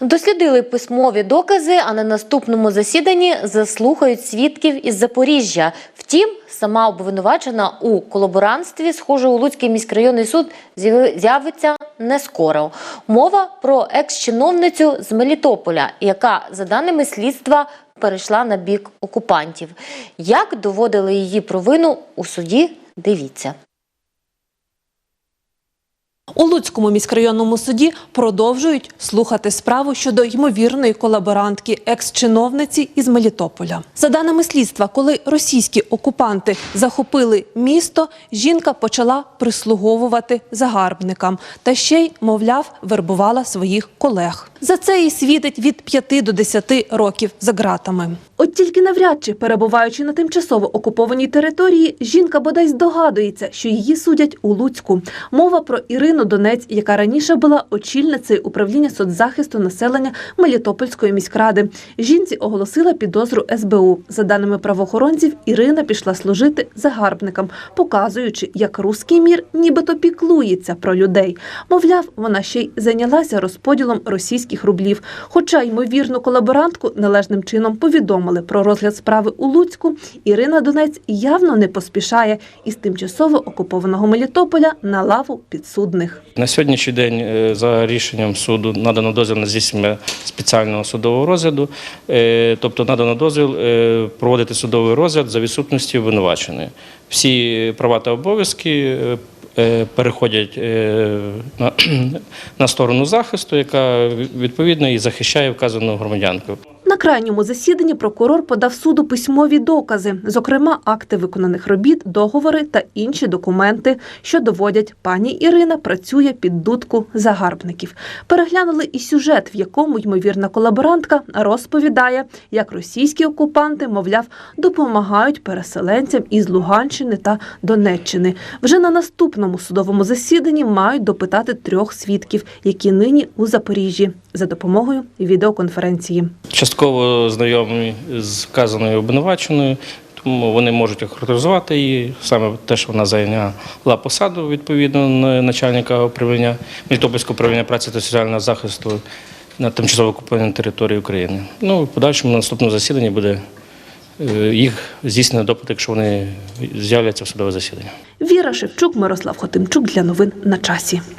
Дослідили письмові докази, а на наступному засіданні заслухають свідків із Запоріжжя. Втім, сама обвинувачена у колаборантстві, схоже, у Луцький міськрайонний суд з'явиться не скоро. Мова про екс-чиновницю з Мелітополя, яка, за даними слідства, перейшла на бік окупантів. Як доводили її провину у суді, дивіться. У Луцькому міськрайонному суді продовжують слухати справу щодо ймовірної колаборантки екс-чиновниці із Мелітополя. За даними слідства, коли російські окупанти захопили місто, жінка почала прислуговувати загарбникам та ще й, мовляв, вербувала своїх колег. За це їй світить від 5 до 10 років за ґратами. От тільки навряд чи перебуваючи на тимчасово окупованій території, жінка бодай здогадується, що її судять у Луцьку. Мова про Ірину Донець, яка раніше була очільницею управління соцзахисту населення Мелітопольської міськради. Жінці оголосила підозру СБУ. За даними правоохоронців, Ірина пішла служити загарбникам, показуючи, як руський мір нібито піклується про людей. Мовляв, вона ще й зайнялася розподілом російських рублів. Хоча ймовірну колаборантку належним чином повідомили про розгляд справи у Луцьку. Ірина Донець явно не поспішає із тимчасово окупованого Мелітополя на лаву підсудних. На сьогоднішній день е, за рішенням суду надано дозвіл на здійснення спеціального судового розгляду, е, тобто надано дозвіл е, проводити судовий розгляд за відсутності обвинуваченої. Всі права та обов'язки переходять на сторону захисту, яка відповідно і захищає вказану громадянку. На крайньому засіданні прокурор подав суду письмові докази, зокрема акти виконаних робіт, договори та інші документи, що доводять, пані Ірина працює під дудку загарбників. Переглянули і сюжет, в якому ймовірна колаборантка розповідає, як російські окупанти, мовляв, допомагають переселенцям із Луганщини та Донеччини. Вже на наступному судовому засіданні мають допитати трьох свідків, які нині у Запоріжжі за допомогою відеоконференції. Частково знайомі з вказаною обвинуваченою, тому вони можуть охарактеризувати її, саме те, що вона зайняла посаду відповідно на начальника управління Мелітопольського управління праці та соціального захисту на тимчасово окупованій території України. Ну, в подальшому на наступному засіданні буде е, їх здійснено допит, якщо вони з'являться в судове засідання. Віра Шевчук, Мирослав Хотимчук для новин на часі.